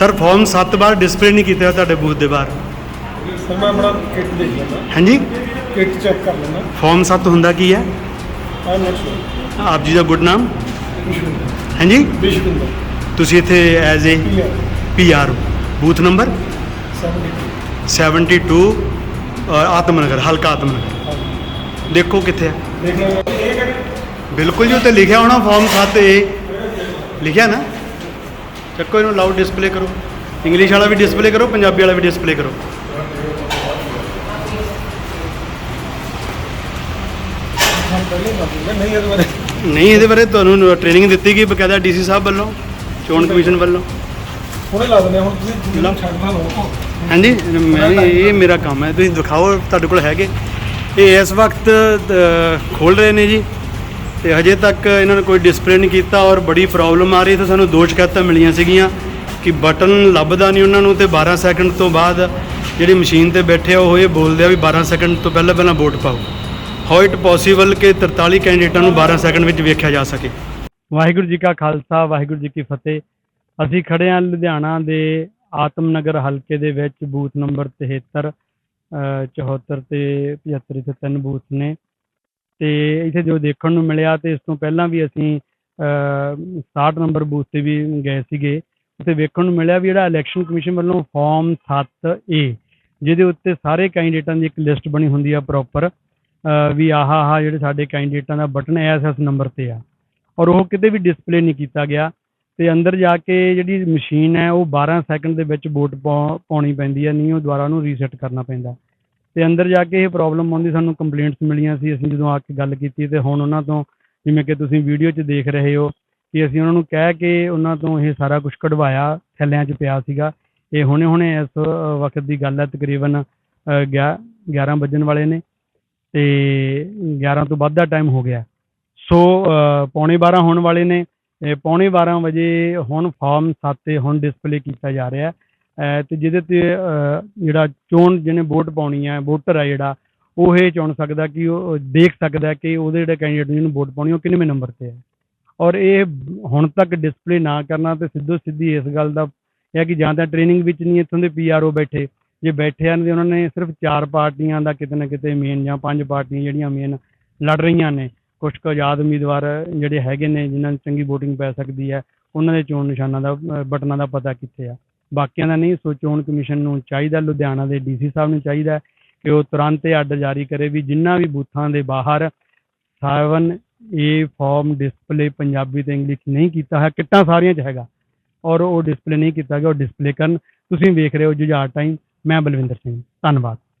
Sir farm 7 ਬਾਰ display ਨਹੀਂ ਕੀਤਾ ਹੋਇਆ ਤੁਹਾਡੇ ਬੂਥ ਦੇ ਬਾਹਰ। ਸਰ ਮੈਂ ਆਪਣਾ ਕਿੱਟ ਦੇਖ ਲੈਂਦਾ। ਹਾਂਜੀ? ਕਿੱਟ ਚੈੱਕ ਕਰ ਲੈਂਦਾ। ਫਾਰਮ 7 ਹੁੰਦਾ ਕੀ ਹੈ? ਆਈ ਐਮ ਨਾਟ ਸ਼ੋਰ ਆਪ ਜੀ ਦਾ ਗੁੱਡ ਨਾਮ? ਵਿਸ਼ਵਿੰਦਰ। ਹਾਂਜੀ? ਵਿਸ਼ਵਿੰਦਰ। ਤੁਸੀਂ ਇੱਥੇ as a P R PR booth number 72 72 ਅ, ਆਤਮਨਗਰ ਹਲਕਾ ਆਤਮਨਗਰ। ਦੇਖੋ ਕਿੱਥੇ ਹੈ। ਦੇਖ ਬਿਲਕੁਲ ਜੀ ਉੱਤੇ ਲਿਖਿਆ ਹੋਣਾ ਫਾਰਮ 7 ਏ ਲਿਖਿਆ ਨਾ? ਚੱਕੋ ਇਹਨੂੰ ਲਾਊਡ ਡਿਸਪਲੇ ਕਰੋ। ਇੰਗਲਿਸ਼ ਵਾਲਾ ਵੀ ਡਿਸਪਲੇ ਕਰੋ ਪੰਜਾਬੀ ਵਾਲਾ ਵੀ ਡਿਸਪਲੇ ਕਰੋ। ਨਹੀਂ ਇਹਦੇ ਬਾਰੇ ਨਹੀਂ ਇਹਦੇ ਬਾਰੇ ਤੁਹਾਨੂੰ ਟ੍ਰੇਨਿੰਗ ਦਿੱਤੀ ਗਈ ਬਕਾਇਦਾ ਡੀਸੀ ਸਾਹਿਬ ਵੱਲੋਂ ਚੋਣ ਕਮਿਸ਼ਨ ਵੱਲੋਂ। ਹੁਣੇ ਲਾ ਦਿੰਦੇ ਹਾਂ, ਹੁਣ ਤੁਸੀਂ ਲਾ। ਛੱਡਣਾ ਲਓ ਹਾਂਜੀ ਮੈਂ ਇਹ ਮੇਰਾ ਕੰਮ ਹੈ ਤੁਸੀਂ ਦਿਖਾਓ ਤੁਹਾਡੇ ਕੋਲ ਹੈਗੇ। ਇਹ ਇਸ ਵਕਤ ਖੋਲ ਰਹੇ ਨੇ ਜੀ। ਤੇ ਹਜੇ ਤੱਕ ਇਹਨਾਂ ਨੇ ਕੋਈ ਡਿਸਪਲੇ ਨਹੀਂ ਕੀਤਾ ਔਰ ਬੜੀ ਪ੍ਰੋਬਲਮ ਆ ਰਹੀ ਤੇ ਸਾਨੂੰ ਦੋ ਸ਼ਿਕਾਇਤਾਂ ਮਿਲੀਆਂ ਸੀਗੀਆਂ ਕਿ ਬਟਨ ਲੱਭਦਾ ਨਹੀਂ ਉਹਨਾਂ ਨੂੰ ਤੇ 12 ਸੈਕਿੰਡ ਤੋਂ ਬਾਅਦ ਜਿਹੜੀ ਮਸ਼ੀਨ ਤੇ ਬੈਠੇ ਆ ਉਹ ਇਹ ਬੋਲਦੇ ਆ ਵੀ 12 ਸੈਕਿੰਡ ਤੋਂ ਪਹਿਲਾਂ ਪਹਿਲਾਂ ਵੋਟ ਪਾਓ। ਹਾਊ ਇਟ ਪੋਸੀਬਲ ਕਿ 43 ਕੈਂਡੀਡੇਟਾਂ ਨੂੰ 12 ਸੈਕਿੰਡ ਵਿੱਚ ਵੇਖਿਆ ਜਾ ਸਕੇ? ਵਾਹਿਗੁਰੂ ਜੀ ਕਾ ਖਾਲਸਾ ਵਾਹਿਗੁਰੂ ਜੀ ਕੀ ਫਤਿਹ। ਅਸੀਂ ਖੜੇ ਹਾਂ ਲੁਧਿਆਣਾ ਦੇ ਆਤਮਨਗਰ ਹਲਕੇ ਦੇ ਵਿੱਚ ਬੂਥ ਨੰਬਰ 73 ਅ, 74 ਤੇ 75 ਇੱਥੇ ਤਿੰਨ ਬੂਥ ਨੇ। ਤੇ ਇੱਥੇ ਜੋ ਦੇਖਣ ਨੂੰ ਮਿਲਿਆ ਤੇ ਇਸ ਤੋਂ ਪਹਿਲਾਂ ਵੀ ਅਸੀਂ ਅ, 60 ਨੰਬਰ ਬੂਥ ਤੇ ਵੀ ਗਏ ਸੀਗੇ। ਉੱਥੇ ਵੇਖਣ ਨੂੰ ਮਿਲਿਆ ਵੀ ਜਿਹੜਾ ਇਲੈਕਸ਼ਨ ਕਮਿਸ਼ਨ ਵੱਲੋਂ ਫਾਰਮ 7A ਜਿਹਦੇ ਉੱਤੇ ਸਾਰੇ ਕੈਂਡੀਡੇਟਾਂ ਦੀ ਇੱਕ ਲਿਸਟ ਬਣੀ ਹੁੰਦੀ ਆ ਪ੍ਰੋਪਰ ਵੀ ਆਹ ਆਹ ਜਿਹੜੇ ਸਾਡੇ ਕੈਂਡੀਡੇਟਾਂ ਦਾ ਬਟਨ ਐਸ ਐਸ ਨੰਬਰ ਤੇ ਆ। ਔਰ ਉਹ ਕਿਤੇ ਵੀ ਡਿਸਪਲੇ ਨਹੀਂ ਕੀਤਾ ਗਿਆ। ਤੇ ਅੰਦਰ ਜਾ ਕੇ ਜਿਹੜੀ ਮਸ਼ੀਨ ਹੈ ਉਹ 12 ਸੈਕਿੰਡ ਦੇ ਵਿੱਚ ਵੋਟ ਪਾਉ- ਪਾਉਣੀ ਪੈਂਦੀ ਹੈ ਨਹੀਂ ਉਹ ਦੁਬਾਰਾ ਉਹਨੂੰ ਰੀਸੈਟ ਕਰਨਾ ਪੈਂਦਾ। ਤੇ ਅੰਦਰ ਜਾ ਕੇ ਇਹ ਪ੍ਰੋਬਲਮ ਆਉਂਦੀ, ਸਾਨੂੰ ਕੰਪਲੇਂਟਸ ਮਿਲੀਆਂ ਸੀ, ਅਸੀਂ ਜਦੋਂ ਆ ਕੇ ਗੱਲ ਕੀਤੀ ਤੇ ਹੁਣ ਉਹਨਾਂ ਤੋਂ ਜਿਵੇਂ ਕਿ ਤੁਸੀਂ ਵੀਡੀਓ 'ਚ ਦੇਖ ਰਹੇ ਹੋ ਕਿ ਅਸੀਂ ਉਹਨਾਂ ਨੂੰ ਕਹਿ ਕੇ ਉਹਨਾਂ ਤੋਂ ਇਹ ਸਾਰਾ ਕੁਝ ਕਢਵਾਇਆ, ਥੈਲਿਆਂ 'ਚ ਪਿਆ ਸੀਗਾ। ਇਹ ਹੁਣੇ ਹੁਣੇ ਇਸ ਵਕਤ ਦੀ ਗੱਲ ਹੈ, ਤਕਰੀਬਨ ਗਿਆ 11 ਵੱਜਣ ਵਾਲੇ ਨੇ ਤੇ 11 ਤੋਂ ਵੱਧ ਦਾ ਟਾਈਮ ਹੋ ਗਿਆ। ਸੋ ਪੌਣੇ 12 ਹੋਣ ਵਾਲੇ ਨੇ। ਪੌਣੇ 12 ਵਜੇ ਹੁਣ ਫਾਰਮ 7 ਤੇ ਹੁਣ ਡਿਸਪਲੇ ਕੀਤਾ ਜਾ ਰਿਹਾ। ਹੈ ਤੇ ਜਿਹਦੇ ਤੇ ਜਿਹੜਾ ਚੋਣ ਜਿਹਨੇ ਵੋਟ ਪਾਉਣੀ ਹੈ ਵੋਟਰ ਹੈ ਜਿਹੜਾ, ਉਹ ਇਹ ਚੁਣ ਸਕਦਾ ਕਿ ਉਹ ਦੇਖ ਸਕਦਾ ਕਿ ਉਹਦੇ ਜਿਹੜੇ ਕੈਂਡੀਡੇਟ ਜਿਹਨੂੰ ਵੋਟ ਪਾਉਣੀ, ਉਹ ਕਿੰਨਵੇਂ ਨੰਬਰ ਤੇ ਹੈ। ਔਰ ਇਹ ਹੁਣ ਤੱਕ ਡਿਸਪਲੇ ਨਾ ਕਰਨਾ ਤੇ ਸਿੱਧੋ ਸਿੱਧੀ ਇਸ ਗੱਲ ਦਾ ਇਹ ਹੈ ਕਿ ਜਾਂ ਤਾਂ ਟ੍ਰੇਨਿੰਗ ਵਿੱਚ ਨਹੀਂ, ਇੱਥੋਂ ਦੇ ਪੀਆਰਓ ਬੈਠੇ। ਜੇ ਬੈਠੇ ਹਨ ਤੇ ਉਹਨਾਂ ਨੇ ਸਿਰਫ ਚਾਰ ਪਾਰਟੀਆਂ ਦਾ ਕਿਤੇ ਨਾ ਕਿਤੇ ਮੇਨ ਜਾਂ ਪੰਜ ਪਾਰਟੀਆਂ ਜਿਹੜੀਆਂ ਮੇਨ ਲੜ ਰਹੀਆਂ ਨੇ ਕੁਝ ਕੁ ਆਜ਼ਾਦ ਉਮੀਦਵਾਰ ਜਿਹੜੇ ਹੈਗੇ ਨੇ, ਜਿਨ੍ਹਾਂ ਨੂੰ ਚੰਗੀ VOTING ਪੈ ਸਕਦੀ ਹੈ, ਉਹਨਾਂ ਦੇ ਚੋਣ ਨਿਸ਼ਾਨਾਂ ਦਾ ਬਟਨਾਂ ਦਾ ਪਤਾ ਕਿੱਥੇ ਆ। ਬਾਕੀਆਂ ਦਾ ਨਹੀਂ, ਸੋ ਚੋਣ ਕਮਿਸ਼ਨ ਨੂੰ ਚਾਹੀਦਾ, ਲੁਧਿਆਣਾ ਦੇ ਡੀਸੀ ਸਾਹਿਬ ਨੂੰ ਚਾਹੀਦਾ ਕਿ ਉਹ ਤੁਰੰਤ ਇਹ ਅੱਡ ਜਾਰੀ ਕਰੇ ਵੀ ਜਿੰਨਾ ਵੀ ਬੂਥਾਂ ਦੇ ਬਾਹਰ 7 ਇਹ ਫਾਰਮ ਡਿਸਪਲੇ ਪੰਜਾਬੀ ਤੇ ਇੰਗਲਿਸ਼ ਨਹੀਂ ਕੀਤਾ ਹੈ ਕਿੱਟਾਂ ਸਾਰੀਆਂ 'ਚ ਹੈਗਾ ਔਰ ਉਹ ਡਿਸਪਲੇ ਨਹੀਂ ਕੀਤਾ ਗਿਆ, ਉਹ ਡਿਸਪਲੇ ਕਰਨ। ਤੁਸੀਂ ਵੇਖ ਰਹੇ ਹੋ ਜੁਝਾਰ ਟਾਈਮ ਮੈਂ ਬਲਵਿੰਦਰ ਸਿੰਘ, ਧੰਨਵਾਦ।